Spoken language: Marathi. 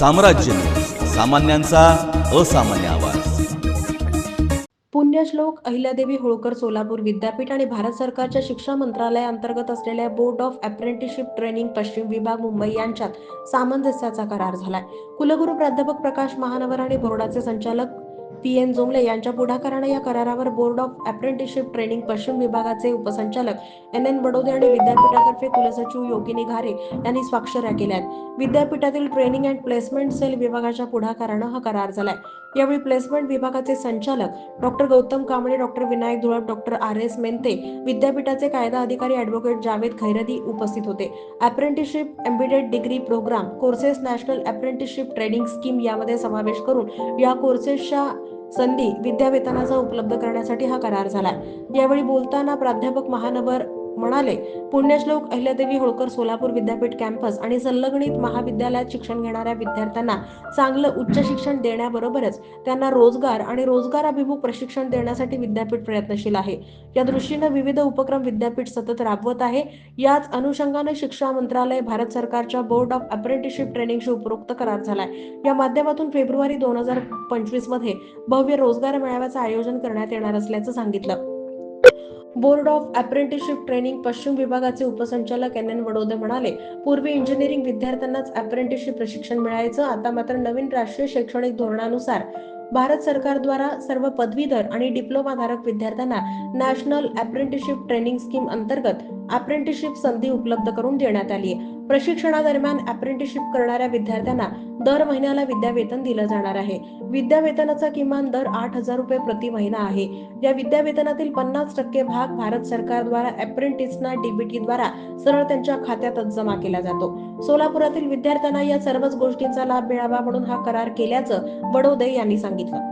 साम्राज्य. सामान्यांचा असामान्य आवाज. पुण्यश्लोक अहिल्यादेवी होळकर सोलापूर विद्यापीठ आणि भारत सरकारच्या शिक्षण मंत्रालयाअंतर्गत असलेल्या बोर्ड ऑफ अप्रेंटिसशिप ट्रेनिंग पश्चिम विभाग मुंबई यांच्यात सामंजस्याचा करार झालाय. कुलगुरू प्राध्यापक प्रकाश महानवर आणि बोर्डाचे संचालक पी एन जोमले यांच्या पुढाकाराने या करारावर बोर्ड ऑफ अप्रेंटिसशिप ट्रेनिंग पश्चिम विभागाचे उपसंचालक एन एन बडोदे आणि विद्यापीठातर्फे कुलसचिव योगिनी घारे यांनी स्वाक्षऱ्या केल्या आहेत. विद्यापीठातील ट्रेनिंग अँड प्लेसमेंट सेल विभागाच्या पुढाकारानं हा करार झालाय. यावेळी प्लेसमेंट विभागाचे संचालक doctor Gautam Kamble doctor Vinayak Dhulap doctor R. S. Mente विद्यापीठाचे कायदा अधिकारी ॲडव्होकेट जावेद खैरदी उपस्थित होते. Apprenticeship embedded degree programme courses national apprenticeship training scheme यामध्ये समावेश करून या कोर्सेसच्या संधी विद्यावेतनाचा उपलब्ध करण्यासाठी हा करार झाला यावेळी बोलताना प्राध्यापक महानगर म्हणाले पुण्यश्लोक अहिल्यादेवी होळकर सोलापूर विद्यापीठ कॅम्पस आणि संलग्नित महाविद्यालयात शिक्षण घेणाऱ्या विद्यार्थ्यांना चांगलं उच्च शिक्षण देण्याबरोबरच त्यांना रोजगार आणि रोजगार अभिमुख प्रशिक्षण देण्यासाठी विद्यापीठ प्रयत्नशील आहे. या दृष्टीनं विविध उपक्रम विद्यापीठ सतत राबवत आहे. याच अनुषंगाने शिक्षा मंत्रालय भारत सरकारच्या बोर्ड ऑफ अप्रेंटिसशिप ट्रेनिंगशी उपरोक्त करार झालाय. या माध्यमातून फेब्रुवारी दोन हजार पंचवीसमध्ये भव्य रोजगार मेळाव्याचं आयोजन करण्यात येणार असल्याचं सांगितलं. बोर्ड ऑफ अप्रेंटिसशिप ट्रेनिंग पश्चिम विभागाचे उपसंचालक एन एन वडोदे म्हणाले पूर्वी इंजिनिअरिंग विद्यार्थ्यांनाच अप्रेंटिसशिप प्रशिक्षण मिळायचं आता मात्र नवीन राष्ट्रीय शैक्षणिक धोरणानुसार भारत सरकारद्वारा सर्व पदवीधर आणि डिप्लोमाधारक विद्यार्थ्यांना नॅशनल अप्रेंटिसशिप ट्रेनिंग स्कीम अंतर्गत अप्रेंटिसशिप संधी उपलब्ध करून देण्यात आली आहे. प्रशिक्षणादरम्यान अप्रेंटिसशिप करणाऱ्या विद्यार्थ्यांना दर महिन्याला विद्यावेतन दिलं जाणार आहे. विद्यावेतनाचा किमान दर आठ हजार रुपये प्रति महिना आहे. या विद्यावेतनातील पन्नास टक्के भाग भारत सरकारद्वारा अप्रेंटिसना डीबीटी द्वारा सरळ त्यांच्या खात्यातच जमा केला जातो. सोलापुरातील विद्यार्थ्यांना या सर्वच गोष्टींचा लाभ मिळावा म्हणून हा करार केल्याचं बडोदे यांनी सांगितलं.